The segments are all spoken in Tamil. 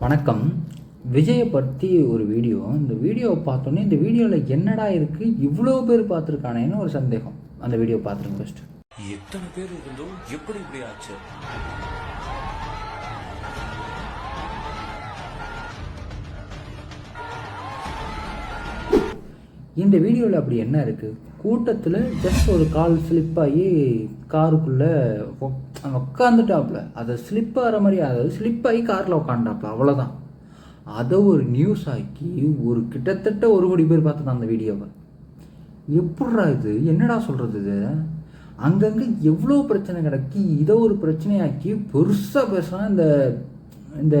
வணக்கம். விஜயை பற்றி ஒரு வீடியோ. இந்த வீடியோவை பார்த்தோன்னே இந்த வீடியோவில் என்னடா இருக்குது இவ்வளோ பேர் பார்த்துருக்கானேன்னு ஒரு சந்தேகம். அந்த வீடியோ பார்த்துருங்க ஃபஸ்ட்டு எத்தனை பேர் இருந்தோம்? எப்படி இப்படி ஆச்சு? இந்த வீடியோவில் அப்படி என்ன இருக்குது கூட்டத்தில் ஜஸ்ட் ஒரு கால் ஸ்லிப் ஆகி காருக்குள்ளே உட்காந்துட்டாப்புல அதை ஸ்லிப் ஆகிற மாதிரி அதாவது ஸ்லிப் ஆகி காரில் உட்காண்டாப்புல அவ்வளோதான் அதை ஒரு நியூஸ் ஆக்கி ஒரு கிட்டத்தட்ட ஒரு கோடி பேர் பார்த்துதான் அந்த வீடியோவை. எப்பட்றா இது? என்னடா சொல்கிறது இது? அங்கங்கே எவ்வளோ பிரச்சனை கிடக்கி இதை ஒரு பிரச்சனையாக்கி பெருசாக பேசுகிறான் இந்த இந்த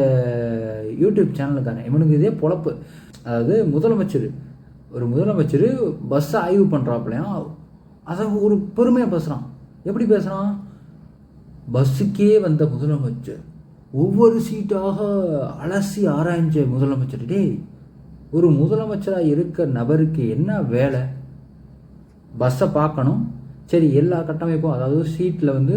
யூடியூப் சேனலுக்கான இவனுக்கு இதே பொழப்பு. அதாவது முதலமைச்சர் ஒரு முதலமைச்சர் பஸ்ஸை ஆய்வு பண்ணுறாப்புலையும் அதை ஒரு பெருமையாக பேசுகிறான் எப்படி பேசுகிறான் பஸ்ஸுக்கே வந்த முதலமைச்சர். ஒவ்வொரு சீட்டாக அலசி ஆராய்ஞ்ச முதலமைச்சர் டேய் ஒரு முதலமைச்சராக இருக்க நபருக்கு என்ன வேலை? பஸ்ஸை பார்க்கணும். சரி எல்லா கட்டமைப்பும் அதாவது சீட்டில் வந்து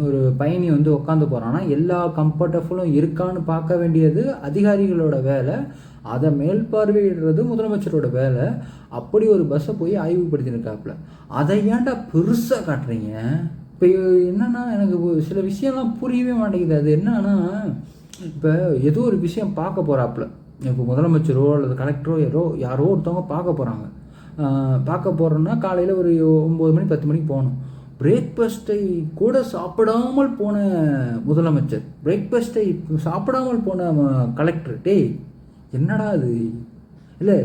ஒரு பயணி வந்து உட்காந்து போகிறான்னா எல்லா கம்ஃபர்டபுளும் இருக்கான்னு பார்க்க வேண்டியது அதிகாரிகளோட வேலை. அதை மேல்பார்வையிடுறது முதலமைச்சரோட வேலை. அப்படி ஒரு பஸ்ஸை போய் ஆய்வுபடுத்தியிருக்காப்புல. அதை ஏன்டா பெருசாக காட்டுறீங்க? இப்போ என்னென்னா எனக்கு சில விஷயம்லாம் புரியவே மாட்டேங்குது. அது என்னன்னா இப்போ ஏதோ ஒரு விஷயம் பார்க்க போகிறாப்புல இப்போ முதலமைச்சரோ அல்லது கலெக்டரோ யாரோ யாரோ ஒருத்தவங்க பார்க்க போகிறாங்க பார்க்க போகிறோன்னா காலையில் ஒரு ஒம்பது மணி பத்து மணிக்கு போகணும். பிரேக்ஃபாஸ்ட்டை கூட சாப்பிடாமல் போன முதலமைச்சர் பிரேக்ஃபாஸ்ட்டை சாப்பிடாமல் போன கலெக்டர் டேய் என்னடா அது இல்லை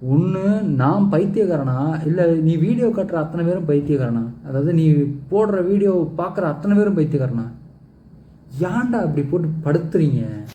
ஒன்று நான் பைத்தியக்காரனா? இல்லை நீ வீடியோ கட்டுற அத்தனை பேரும் பைத்தியக்காரனா? அதாவது நீ போடுற வீடியோ பார்க்குற அத்தனை பேரும் பைத்தியக்காரனா? ஏன்டா அப்படி போட்டு படுத்துறீங்க?